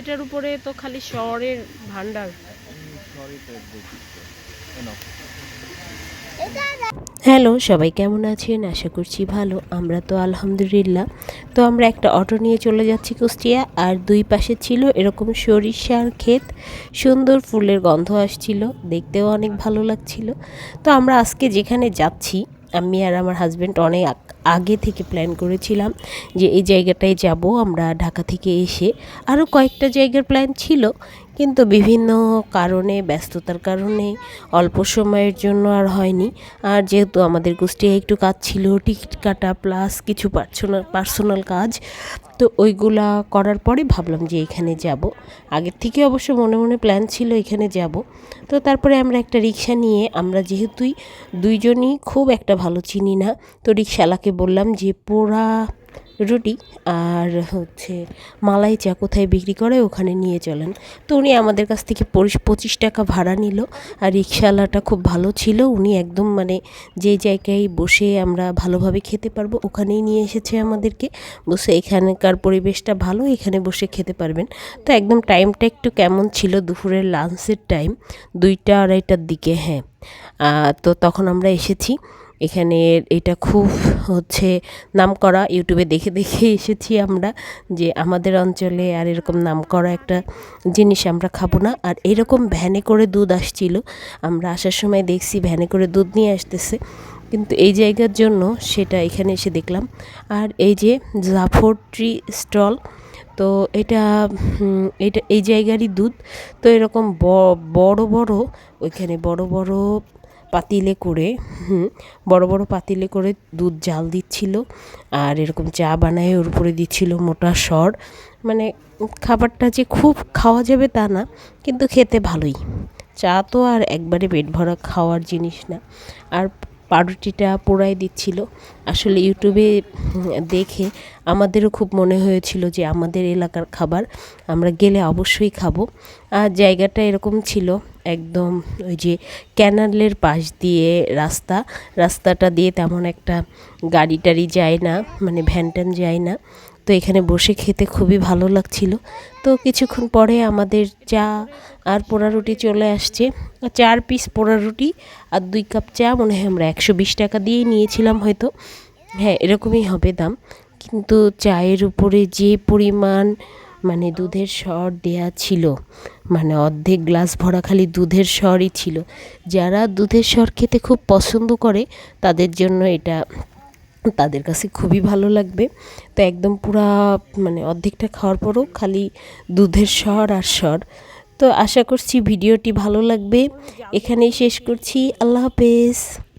এটার উপরে তো খালি শহরের ভান্ডার হ্যালো, সবাই কেমন আছেন? আশা করছি ভালো। আমরা তো আলহামদুলিল্লাহ। তো আমরা একটা অটো নিয়ে চলে যাচ্ছি কুষ্টিয়া, আর দুই পাশে ছিল এরকম সরিষার ক্ষেত। সুন্দর ফুলের গন্ধ আসছিল, দেখতেও অনেক ভালো লাগছিল। তো আমরা আজকে যেখানে যাচ্ছি, আমি আর আমার হাজব্যান্ড অনেক আগ- থেকে প্ল্যান করেছিলাম যে এই জায়গাটায় যাব আমরা ঢাকা থেকে এসে। আরও কয়েকটা জায়গার প্ল্যান ছিল, কিন্তু বিভিন্ন কারণে, ব্যস্ততার কারণে, অল্প সময়ের জন্য আর হয়নি। আর যেহেতু আমাদের গোষ্ঠীতে একটু কাজ ছিল, টিকিট কাটা প্লাস কিছু পার্সোনাল পার্সোনাল কাজ, তো ওইগুলা করার পরে ভাবলাম যে এখানে যাব। আগের থেকে অবশ্য মনে মনে প্ল্যান ছিল এখানে যাব। তো তারপরে আমরা একটা রিক্সা নিয়ে, আমরা যেহেতুই দুইজনই খুব একটা ভালো চিনি না, তো রিক্সাওয়ালাকে বললাম যে পোড়া রুটি আর হচ্ছে মালাই চা কোথায় বিক্রি করে ওখানে নিয়ে চলেন। তো উনি আমাদের কাছ থেকে পঁচিশ টাকা ভাড়া নিল আর রিক্সাওয়ালাটা খুব ভালো ছিল। উনি একদম মানে যে জায়গায় বসে আমরা ভালোভাবে খেতে পারব ওখানেই নিয়ে এসেছে আমাদেরকে। বসে এখানকার পরিবেশটা ভালো, এখানে বসে খেতে পারবেন। তো একদম টাইমটা একটু কেমন ছিল? দুপুরের লাঞ্চের টাইম দুইটা, আড়াইটার দিকে হ্যাঁ। তো তখন আমরা এসেছি। এখানে এটা খুব হচ্ছে নামকরা, ইউটিউবে দেখে দেখে এসেছি আমরা যে আমাদের অঞ্চলে আর এরকম নাম করা একটা জিনিস আমরা খাব না। আর এরকম ভ্যানে করে দুধ আসছিল, আমরা আসার সময় দেখছি ভ্যানে করে দুধ নিয়ে আসতেছে। কিন্তু এই জায়গার জন্য সেটা এখানে এসে দেখলাম। আর এই যে জাফর ট্রি স্টল, তো এটা এটা এই জায়গারই দুধ। তো এরকম বড় বড়, ওইখানে বড় বড় পাতিলে করে বড় বড় পাতিলে করে দুধ জাল দিচ্ছিল আর এরকম চা বানায় ওর উপরে দিচ্ছিল মোটা সর। মানে খাবারটা যে খুব খাওয়া যাবে তা না, কিন্তু খেতে ভালোই। চা তো আর একবারে পেট ভরা খাওয়ার জিনিস না। আর পাউরুটিটা পোড়াই দিচ্ছিল। আসলে ইউটিউবে দেখে আমাদেরও খুব মনে হয়েছিল যে আমাদের এলাকার খাবার আমরা গেলে অবশ্যই খাব। আর জায়গাটা এরকম ছিল একদম ওই যে ক্যানালের পাশ দিয়ে রাস্তা, রাস্তাটা দিয়ে তেমন একটা গাড়ি টাড়ি যায় না মানে ভ্যান ট্যান যায় না। তো এখানে বসে খেতে খুবই ভালো লাগছিল। তো কিছুক্ষণ পরে আমাদের চা আর পোড়া রুটি চলে আসছে। চার পিস পোড়া রুটি আর দুই কাপ চা মনে হয় আমরা একশো বিশ টাকা দিয়েই নিয়েছিলাম হয়তো। হ্যাঁ এরকমই হবে দাম। কিন্তু চায়ের উপরে যে পরিমাণ মানে দুধের স্বর দেয়া ছিল মানে অর্ধেক গ্লাস ভরা খালি দুধের স্বরই ছিল। যারা দুধের স্বর খেতে খুব পছন্দ করে, তাদের জন্য এটা তাদের কাছে খুবই ভালো লাগবে। তো একদম পুরা মানে অর্ধেকটা খাওয়ার পরও খালি দুধের স্বর আর স্বর। তো আশা করছি ভিডিওটি ভালো লাগবে। এখানেই শেষ করছি। আল্লাহ হাফেজ।